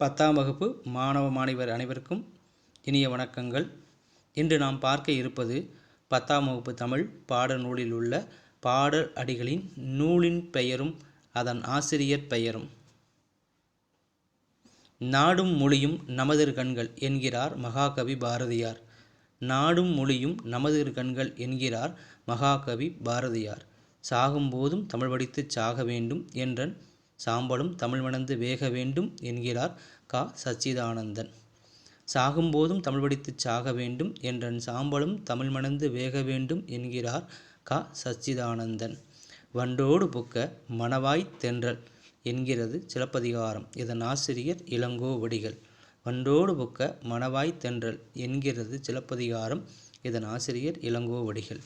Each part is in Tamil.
பத்தாம் வகுப்பு மாணவ மாணவர் அனைவருக்கும் இனிய வணக்கங்கள். இன்று நாம் பார்க்க இருப்பது பத்தாம் வகுப்பு தமிழ் பாட நூலில் உள்ள பாடல் அடிகளின் நூலின் பெயரும் அதன் ஆசிரியர் பெயரும். நாடும் மொழியும் நமதிர் கண்கள் என்கிறார் மகாகவி பாரதியார். நாடும் மொழியும் நமதிர் கண்கள் என்கிறார் மகாகவி பாரதியார். சாகும்போதும் தமிழ் படித்து சாக வேண்டும் என்றன் சாம்பலும் தமிழ் மணந்து வேக வேண்டும் என்கிறார் கா. சச்சிதானந்தன். சாகும்போதும் தமிழ் படித்து சாக வேண்டும் என்றன் சாம்பலும் தமிழ் மணந்து வேக வேண்டும் என்கிறார் கா. சச்சிதானந்தன். வண்டோடு புக்க மணவாய் தென்றல் என்கிறது சிலப்பதிகாரம். இதன் ஆசிரியர் இளங்கோவடிகள் வண்டோடு புக்க மணவாய் தென்றல் என்கிறது சிலப்பதிகாரம். இதன் ஆசிரியர் இளங்கோவடிகள்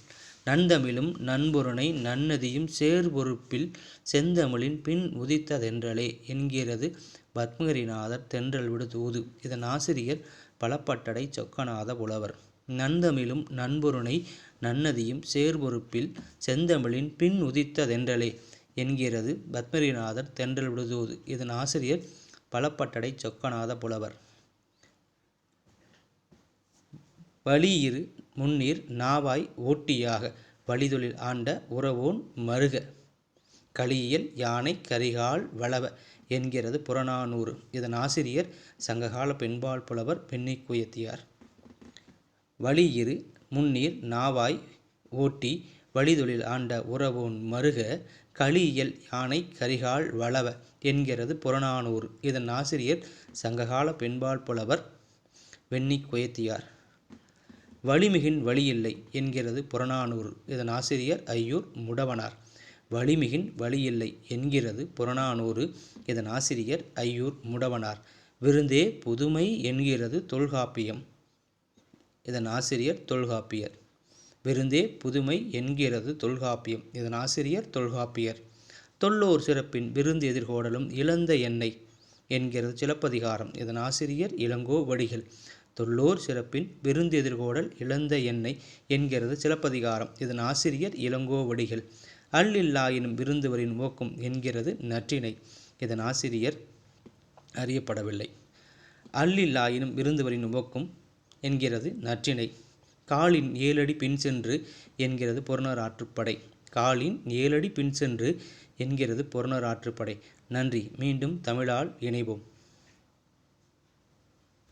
நன்தமிழும் நண்பொருணை நன்னதியும் சேர்பொறுப்பில் செந்தமிழின் பின் உதித்ததென்றலே என்கிறது பத்மகிரிநாதர் தென்றல் விடு தூது. இதன் ஆசிரியர் பலப்பட்டடை சொக்கநாத புலவர். நன்தமிழும் நண்பொருணை நன்னதியும் சேர்பொறுப்பில் செந்தமிழின் பின் உதித்ததென்றலே என்கிறது பத்மரிநாதர் தென்றல் விடுதூது இதன் ஆசிரியர் பலப்பட்டடை சொக்கநாத புலவர். வழியிரு முன்னீர் நாவாய் ஓட்டியாக வழிதொழில் ஆண்ட உறவோன் மருக. களியியல் யானை கரிகால் வளவ என்கிறது புறநானூறு. இதன் ஆசிரியர் சங்ககால பெண்பால் புலவர் பெண்ணிக்குயத்தியார் வழியிரு முன்னீர் நாவாய் ஓட்டி வழிதொழில் ஆண்ட உறவோன் மருக களியியல் யானை கரிகால் வளவ என்கிறது புறநானூறு. இதன் ஆசிரியர் சங்ககால பெண்பால் புலவர் வெண்ணி குயத்தியார். வலிமிகின் வழியில்லை என்கிறது புறநானூறு. இதன் ஆசிரியர் ஐயூர் முடவனார். வலிமிகின் வழியில்லை என்கிறது புறநானூறு. இதன் ஆசிரியர் ஐயூர் முடவனார். விருந்தே புதுமை என்கிறது தொல்காப்பியம். இதன் ஆசிரியர் தொல்காப்பியர். விருந்தே புதுமை என்கிறது தொல்காப்பியம். இதன் ஆசிரியர் தொல்காப்பியர். தொல்லோர் சிறப்பின் விருந்து எதிர்கோடலும் இழந்த எண்ணெய் என்கிறது சிலப்பதிகாரம். இதன் ஆசிரியர் இளங்கோ வடிகள். தொல்லோர் சிறப்பின் விருந்து எதிர்கோடல் இழந்த எண்ணெய் என்கிறது சிலப்பதிகாரம். இதன் ஆசிரியர் இளங்கோவடிகள் அல்லில்லாயினும் விருந்துவரின் நோக்கம் என்கிறது நற்றினை இதன் ஆசிரியர் அறியப்படவில்லை. அல்லில்லாயினும் விருந்துவரின் நோக்கம் என்கிறது நற்றினை காலின் ஏழடி பின் சென்று என்கிறது புறநர் ஆற்றுப்படை. காலின் ஏழடி பின் சென்று என்கிறது புறநர் ஆற்றுப்படை. நன்றி. மீண்டும் தமிழால் இணைவோம்.